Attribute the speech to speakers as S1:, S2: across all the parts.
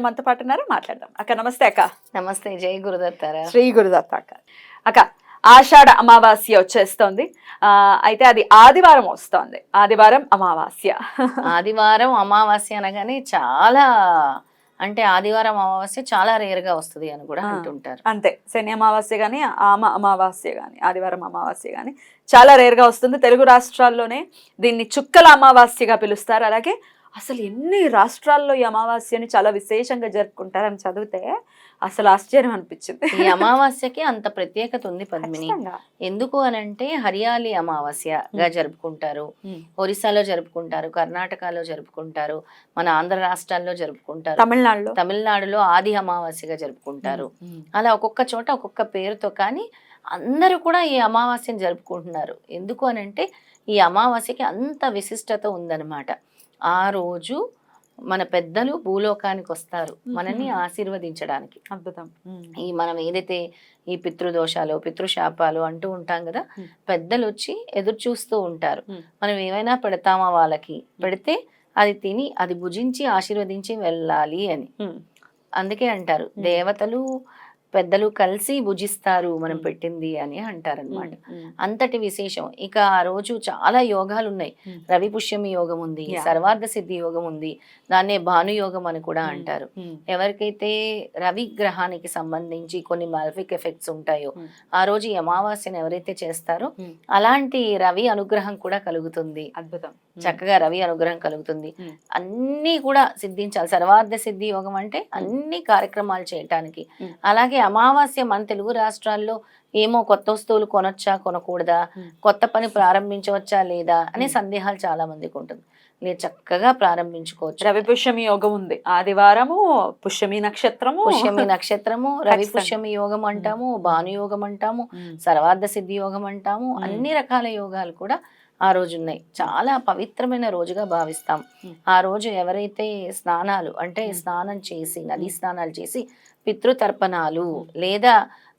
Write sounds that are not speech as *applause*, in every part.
S1: మనతో పాటు ఉన్నారు. మాట్లాడదాం. అక్క నమస్తే అక్క.
S2: నమస్తే. జై గురుదత్తారా
S1: శ్రీ గురుదత్త అక్క. అక్క ఆషాఢ అమావాస్య వచ్చేస్తోంది. ఆ, అయితే అది ఆదివారం వస్తోంది. ఆదివారం అమావాస్య.
S2: ఆదివారం అమావాస్య అనగానే చాలా అంటే ఆదివారం అమావాస్య చాలా రేర్గా వస్తుంది అని కూడా. అంటుంటారు.
S1: అంతే. శని అమావాస్య కానీ ఆమ అమావాస్య కానీ ఆదివారం అమావాస్య కానీ చాలా రేర్గా వస్తుంది. తెలుగు రాష్ట్రాల్లోనే దీన్ని చుక్కల అమావాస్యగా పిలుస్తారు. అలాగే అసలు ఎన్ని రాష్ట్రాల్లో ఈ అమావాస్యని చాలా విశేషంగా జరుపుకుంటారని చదివితే అసలు ఆశ్చర్యం అనిపించింది.
S2: ఈ అమావాస్యకి అంత ప్రత్యేకత ఉంది పద్మిని. ఎందుకు అనంటే హరియాలి అమావాస్యగా జరుపుకుంటారు. ఒరిస్సాలో జరుపుకుంటారు కర్ణాటకలో జరుపుకుంటారు మన ఆంధ్ర రాష్ట్రాల్లో జరుపుకుంటారు.
S1: తమిళనాడులో.
S2: తమిళనాడులో ఆది అమావాస్యగా జరుపుకుంటారు. అలా ఒక్కొక్క చోట ఒక్కొక్క పేరుతో కానీ అందరూ కూడా ఈ అమావాస్యను జరుపుకుంటున్నారు. ఎందుకు అని అంటే ఈ అమావాస్యకి అంత విశిష్టత ఉందన్నమాట. ఆ రోజు మన పెద్దలు భూలోకానికి వస్తారు మనల్ని. ఆశీర్వదించడానికి
S1: అద్భుతం.
S2: ఈ మనం ఏదైతే ఈ పితృదోషాలు పితృశాపాలు అంటూ ఉంటాం కదా. పెద్దలు వచ్చి ఎదురు చూస్తూ ఉంటారు. మనం ఏమైనా పెడతామా వాళ్ళకి పెడితే అది తిని అది భుజించి ఆశీర్వదించి వెళ్ళాలి అని. అందుకే అంటారు. దేవతలు పెద్దలు కలిసి భుజిస్తారు మనం. పెట్టింది అని అంటారనమాట. అంతటి విశేషం ఇక ఆ రోజు చాలా యోగాలు ఉన్నాయి. రవి పుష్యమి యోగం ఉంది. సర్వార్థ సిద్ధి యోగం ఉంది దాన్నే భాను యోగం అని కూడా. అంటారు. ఎవరికైతే రవి గ్రహానికి సంబంధించి కొన్ని మాల్ఫిక్ ఎఫెక్ట్స్ ఉంటాయో. ఆ రోజు అమావాస్యను ఎవరైతే చేస్తారో. అలాంటి రవి అనుగ్రహం కూడా కలుగుతుంది
S1: అద్భుతం.
S2: చక్కగా రవి అనుగ్రహం కలుగుతుంది. అన్నీ కూడా సిద్ధించాలి సర్వార్థ సిద్ధి యోగం అంటే అన్ని కార్యక్రమాలు చేయటానికి
S1: మ్మ్.
S2: అలాగే అమావాస్య మన తెలుగు రాష్ట్రాల్లో ఏమో కొత్త వస్తువులు కొనొచ్చా కొనకూడదా. కొత్త పని ప్రారంభించవచ్చా లేదా అనే. సందేహాలు చాలా మందికి ఉంటుంది లేదు చక్కగా ప్రారంభించుకోవచ్చు
S1: రవి పుష్యమి యోగం ఉంది ఆదివారము పుష్యమి నక్షత్రము
S2: పుష్యమి నక్షత్రము రవి. పుష్యమి యోగం అంటాము భాను యోగం అంటాము. సర్వార్థ సిద్ధి యోగం అంటాము. అన్ని రకాల యోగాలు కూడా ఆ రోజు ఉన్నాయి చాలా పవిత్రమైన రోజుగా భావిస్తాం. ఆ రోజు ఎవరైతే స్నానాలు అంటే. స్నానం చేసి నదీ. స్నానాలు చేసి పితృతర్పణాలు లేదా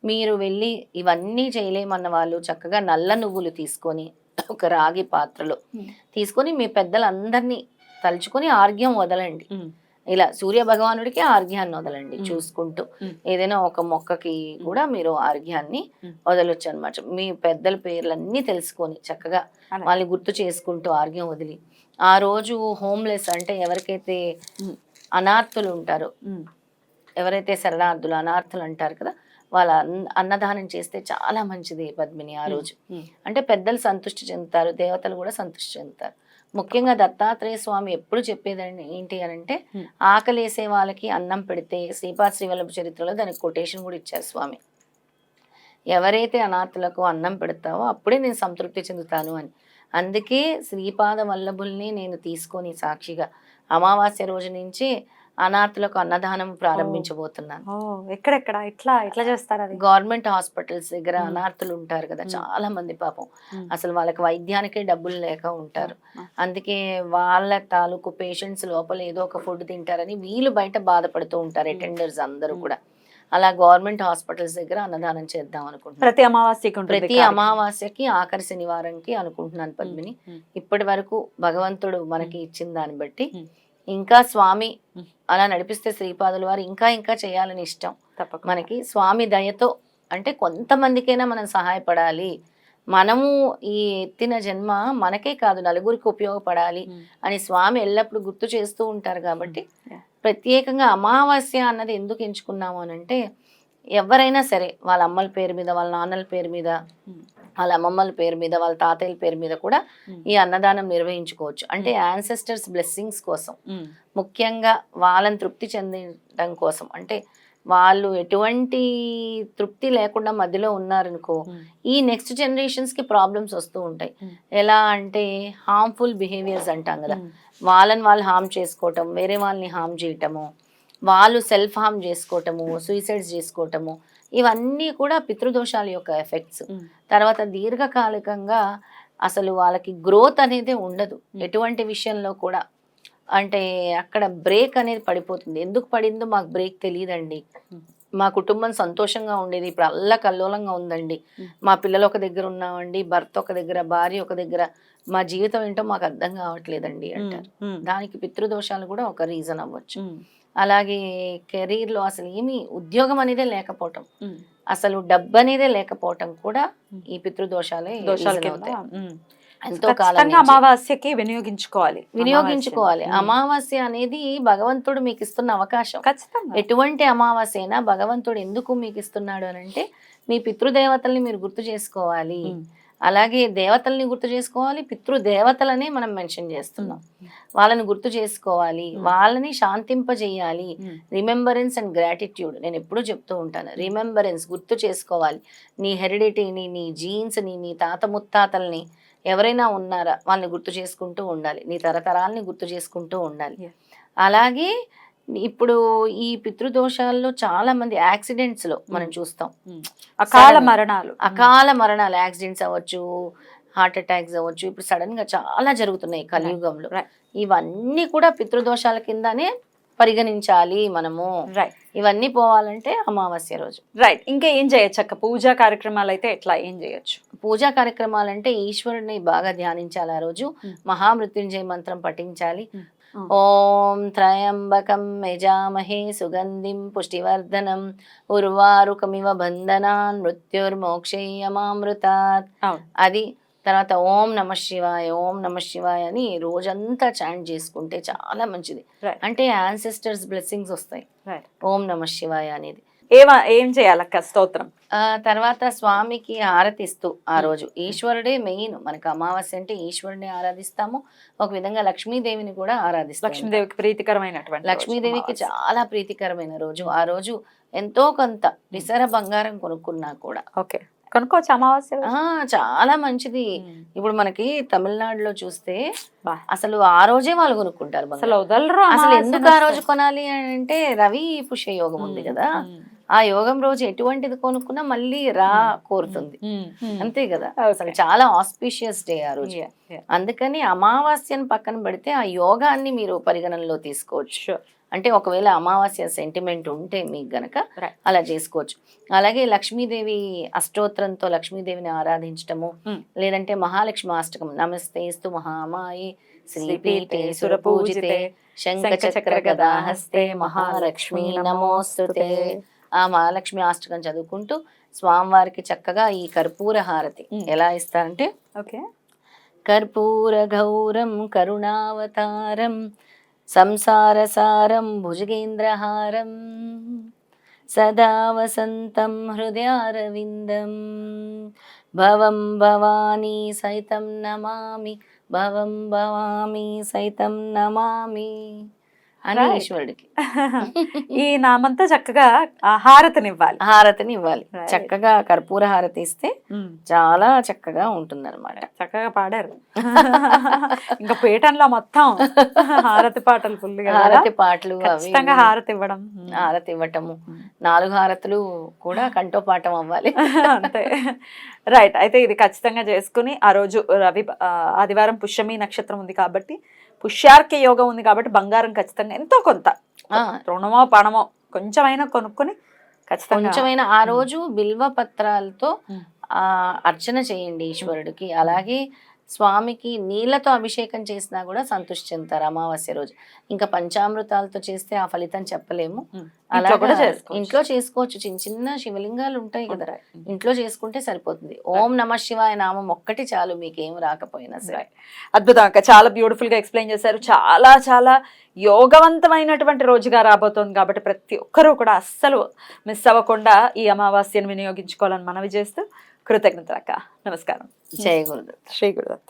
S2: మీరు వెళ్ళి ఇవన్నీ చేయలేమన్న వాళ్ళు చక్కగా నల్ల నువ్వులు తీసుకొని ఒక రాగి పాత్రలో. తీసుకొని మీ పెద్దలందరినీ తలుచుకొని ఆర్గ్యం వదలండి. ఇలా సూర్య భగవానుడికి ఆర్ఘ్యాన్ని వదలండి. చూసుకుంటూ. ఏదైనా ఒక మొక్కకి కూడా మీరు ఆర్ఘ్యాన్ని. వదలొచ్చు అనమాట మీ పెద్దల పేర్లన్నీ తెలుసుకొని చక్కగా. వాళ్ళని గుర్తు చేసుకుంటూ ఆర్ఘ్యం వదిలి ఆ రోజు హోమ్లెస్ అంటే ఎవరికైతే. అనార్థులు ఉంటారో. ఎవరైతే శరణార్థులు అనార్థులు అంటారు కదా వాళ్ళ అన్న- అన్నదానం చేస్తే చాలా మంచిది పద్మిని ఆ రోజు. అంటే పెద్దలు సంతృష్టి చెందుతారు దేవతలు కూడా సంతృష్టి చెందుతారు ముఖ్యంగా దత్తాత్రేయ స్వామి ఎప్పుడు చెప్పేదండి ఏంటి అని అంటే. ఆకలేసే వాళ్ళకి అన్నం పెడితే శ్రీపాద శ్రీవల్లభ చరిత్రలో దానికి కొటేషన్ కూడా ఇచ్చారు స్వామి ఎవరైతే అనాథులకు అన్నం పెడతావో అప్పుడే నేను సంతృప్తి చెందుతాను అని అందుకే శ్రీపాద వల్లభుల్ని నేను తీసుకొని సాక్షిగా అమావాస్య రోజు నుంచి అనాథులకు అన్నదానం ప్రారంభించబోతున్నాను
S1: ఎక్కడెక్కడ ఎట్లా ఎట్లా చేస్తారు అది
S2: గవర్నమెంట్ హాస్పిటల్స్ దగ్గర
S1: మ్మ్.
S2: అనాథులు ఉంటారు కదా. చాలా మంది పాపం. అసలు వాళ్ళకి వైద్యానికే డబ్బులు లేక ఉంటారు. అందుకే వాళ్ళ తాలూకు పేషెంట్స్ లోపల ఏదో ఒక ఫుడ్ తింటారని వీళ్ళు బయట బాధపడుతూ ఉంటారు. అటెండర్స్ అందరూ. కూడా అలా గవర్నమెంట్ హాస్పిటల్స్ దగ్గర అన్నదానం చేద్దాం అనుకుంటున్నాను
S1: ప్రతి అమావాస్యకి
S2: ప్రతి. అమావాస్యకి ఆఖరి శనివారంకి అనుకుంటున్నాను పద్మిని. ఇప్పటి వరకు భగవంతుడు మనకి ఇచ్చిన దాన్ని బట్టి. ఇంకా స్వామి. అలా నడిపిస్తే శ్రీపాదుల వారు ఇంకా ఇంకా చేయాలని ఇష్టం. మనకి స్వామి దయతో అంటే కొంతమందికైనా మనం సహాయపడాలి మనము ఈ ఎత్తిన జన్మ మనకే కాదు నలుగురికి ఉపయోగపడాలి. అని స్వామి ఎల్లప్పుడూ గుర్తు చేస్తూ ఉంటారు కాబట్టి. ప్రత్యేకంగా అమావాస్య అన్నది ఎందుకు ఎంచుకున్నాము అని అంటే ఎవరైనా సరే వాళ్ళ అమ్మల పేరు మీద వాళ్ళ నాన్నల పేరు మీద. వాళ్ళ అమ్మమ్మల పేరు మీద వాళ్ళ తాతయ్యల పేరు మీద కూడా. ఈ అన్నదానం నిర్వహించుకోవచ్చు. అంటే యాన్సెస్టర్స్ బ్లెస్సింగ్స్ కోసం. ముఖ్యంగా వాళ్ళని తృప్తి చెందడం కోసం. అంటే వాళ్ళు ఎటువంటి తృప్తి లేకుండా మధ్యలో ఉన్నారనుకో ఈ నెక్స్ట్ జనరేషన్స్కి ప్రాబ్లమ్స్ వస్తూ ఉంటాయి. ఎలా అంటే హార్మ్ఫుల్ బిహేవియర్స్ అంటాం కదా. వాళ్ళని వాళ్ళు హార్మ్ చేసుకోవటం వేరే వాళ్ళని హార్మ్ చేయటము వాళ్ళు సెల్ఫ్ హార్మ్ చేసుకోవటము సూసైడ్స్ చేసుకోవటము ఇవన్నీ కూడా పితృదోషాల యొక్క ఎఫెక్ట్స్. తర్వాత దీర్ఘకాలికంగా అసలు వాళ్ళకి గ్రోత్ అనేది ఉండదు. ఎటువంటి విషయంలో కూడా. అంటే అక్కడ బ్రేక్ అనేది పడిపోతుంది. ఎందుకు పడిందో మాకు బ్రేక్ తెలియదండి. మా కుటుంబం సంతోషంగా ఉండేది. ఇప్పుడు అల్ల కల్లోలంగా ఉందండి. మా పిల్లలు ఒక దగ్గర ఉన్నామండి. భర్త ఒక దగ్గర భార్య ఒక దగ్గర. మా జీవితం ఏంటో మాకు అర్థం కావట్లేదండి అంటారు. దానికి పితృదోషాలు కూడా ఒక రీజన్ అవ్వచ్చు. అలాగే కెరీర్లో అసలు ఏమి ఉద్యోగం అనేదే లేకపోవటం అసలు డబ్బు అనేదే లేకపోవటం కూడా. ఈ పితృదోషాలే
S1: దోషాల.
S2: ఎంతో కాలం.
S1: అమావాస్యకి వినియోగించుకోవాలి
S2: వినియోగించుకోవాలి. అమావాస్య అనేది భగవంతుడు మీకు ఇస్తున్న అవకాశం
S1: ఖచ్చితంగా
S2: ఎటువంటి అమావాస్య అయినా భగవంతుడు ఎందుకు మీకు ఇస్తున్నాడు అని అంటే మీ పితృదేవతల్ని మీరు గుర్తు చేసుకోవాలి. అలాగే దేవతల్ని గుర్తు చేసుకోవాలి పితృదేవతలనే మనం మెన్షన్ చేస్తున్నాం. వాళ్ళని గుర్తు చేసుకోవాలి. వాళ్ళని శాంతింపజేయాలి. రిమెంబరెన్స్ అండ్ గ్రాటిట్యూడ్ నేను ఎప్పుడూ చెప్తూ ఉంటాను. రిమెంబరెన్స్ గుర్తు చేసుకోవాలి. నీ హెరిడిటీని నీ జీన్స్ని నీ తాత ముత్తాతల్ని ఎవరైనా ఉన్నారా? వాళ్ళని గుర్తు చేసుకుంటూ ఉండాలి. నీ తరతరాల్ని గుర్తు చేసుకుంటూ ఉండాలి. అలాగే ఇప్పుడు ఈ పితృదోషాల్లో చాలా మంది యాక్సిడెంట్స్లో మనం. చూస్తాం.
S1: అకాల. మరణాలు.
S2: అకాల మరణాలు యాక్సిడెంట్స్ అవ్వచ్చు హార్ట్ అటాక్స్ అవ్వచ్చు ఇప్పుడు సడన్గా చాలా జరుగుతున్నాయి కలియుగంలో. ఇవన్నీ కూడా పితృదోషాల కిందనే పరిగణించాలి మనము.
S1: రైట్
S2: ఇవన్నీ పోవాలంటే అమావాస్య రోజు.
S1: రైట్ ఇంకా ఏం చేయొచ్చు? అక్క పూజా కార్యక్రమాలు అయితే ఎట్లా? ఏం చేయొచ్చు?
S2: పూజా కార్యక్రమాలంటే ఈశ్వరుని బాగా ధ్యానించాలి ఆ రోజు. మహామృత్యుంజయ మంత్రం పఠించాలి. ఓం త్రయంబకం యజామహే సుగంధిం పుష్టివర్ధనం ఉర్వారుకమివ బంధనాన్ మృత్యుర్మోక్షేయమామృతాత్. అది తర్వాత ఓం నమ శివాయ ఓం నమ శివాయ అని రోజంతా చాంట్ చేసుకుంటే చాలా మంచిది. అంటే యాన్సెస్టర్స్ బ్లెస్సింగ్స్ వస్తాయి. ఓం నమ శివాయ అనేది.
S1: ఏమ ఏం చేయాలక్క స్తోత్రం?
S2: ఆ తర్వాత స్వామికి ఆరతిస్తూ ఆ రోజు. ఈశ్వరుడే మెయిన్. మనకు అమావాస్య అంటే ఈశ్వరుని ఆరాధిస్తాము. ఒక విధంగా లక్ష్మీదేవిని కూడా ఆరాధిస్తాము.
S1: లక్ష్మీదేవికి ప్రీతికరమైనటువంటి
S2: లక్ష్మీదేవికి. చాలా ప్రీతికరమైన రోజు. ఆ రోజు ఎంతో కొంత విసర బంగారం కొనుక్కున్నా కూడా.
S1: ఓకే. కొనుక్కోవచ్చు అమావాస్య
S2: చాలా మంచిది. ఇప్పుడు మనకి తమిళనాడులో చూస్తే. అసలు ఆ రోజే వాళ్ళు కొనుక్కుంటారు.
S1: అసలు వదలరు
S2: అసలు ఎందుకు ఆ. రోజు కొనాలి అని అంటే రవి పుష్య యోగం ఉంది కదా. ఆ యోగం రోజు ఎటువంటిది కొనుక్కున్నా మళ్ళీ రా కోరుతుంది. అంతే కదా? చాలా ఆస్పిషియస్ డే ఆ రోజు. అందుకని అమావాస్యను పక్కన పెడితే ఆ యోగాన్ని మీరు పరిగణనలో తీసుకోవచ్చు. అంటే ఒకవేళ అమావాస్య సెంటిమెంట్ ఉంటే మీకు గనక. అలా చేసుకోవచ్చు. అలాగే లక్ష్మీదేవి అష్టోత్తరంతో లక్ష్మీదేవిని ఆరాధించటము. లేదంటే మహాలక్ష్మి అష్టకం నమస్తేస్తు మహామాయి శ్రీపీఠే సురపూజితే
S1: సురపూజితే
S2: శంఖచక్ర గదాహస్తే మహాలక్ష్మి నమోస్తుతే. ఆ మహాలక్ష్మి అష్టకం చదువుకుంటూ స్వామివారికి చక్కగా ఈ కర్పూర హారతి. ఎలా ఇస్తారంటే?
S1: ఓకే.
S2: కర్పూర గౌరం కరుణావతారం సంసారసారం భుజగేంద్రహారం సదా వసంతం హృదయారవిందం భవం భవానీ సైతం నమామి భవం భవామి సైతం నమామి. అని. ఈశ్వరుడికి. *laughs*
S1: ఈ నామంతో చక్కగా ఆ హారతినివ్వాలి.
S2: హారతిని ఇవ్వాలి. చక్కగా కర్పూర హారతి ఇస్తే
S1: ఉమ్,
S2: చాలా చక్కగా ఉంటుందన్నమాట.
S1: చక్కగా పాడారు. *laughs* ఇంకా పీఠంలో మొత్తం హారతి పాటలు ఫుల్
S2: హారతి పాటలు
S1: ఖచ్చితంగా. హారతి ఇవ్వడం ఉమ్.
S2: హారతి ఇవ్వటము
S1: ఉమ్.
S2: నాలుగు హారతులు కూడా కంఠోపాఠం అవ్వాలి. *laughs*
S1: అంతే. రైట్ అయితే ఇది ఖచ్చితంగా చేసుకుని ఆ రోజు రవి ఆదివారం పుష్యమి నక్షత్రం ఉంది కాబట్టి పుష్యార్క యోగం ఉంది కాబట్టి బంగారం ఖచ్చితంగా. ఎంతో కొంత.
S2: ఆ,
S1: రుణమో పణమో కొంచెమైనా కొనుక్కొని ఖచ్చితంగా
S2: కొంచెమైనా ఆ రోజు బిల్వ పత్రాలతో. ఆ అర్చన చేయండి ఈశ్వరుడికి. అలాగే స్వామికి నీళ్ళతో అభిషేకం చేసినా కూడా సంతృష్టి చెందుతారు అమావాస్య రోజు ఇంకా పంచామృతాలతో చేస్తే ఆ ఫలితం చెప్పలేము. అలా
S1: కూడా.
S2: ఇంట్లో చేసుకోవచ్చు చిన్న చిన్న శివలింగాలు ఉంటాయి కదా. ఇంట్లో చేసుకుంటే సరిపోతుంది ఓం నమ శివాయ నామం ఒక్కటి చాలు మీకేం రాకపోయినా సరే.
S1: అద్భుతం అక్క చాలా బ్యూటిఫుల్గా ఎక్స్ప్లెయిన్ చేశారు చాలా చాలా యోగవంతమైనటువంటి రోజుగా రాబోతోంది కాబట్టి ప్రతి ఒక్కరూ కూడా అస్సలు మిస్ అవ్వకుండా ఈ అమావాస్యను వినియోగించుకోవాలని మనవి చేస్తూ కృతజ్ఞతలు అక్క నమస్కారం.
S2: జయ గురుదత్త
S1: శ్రీ గురుదత్త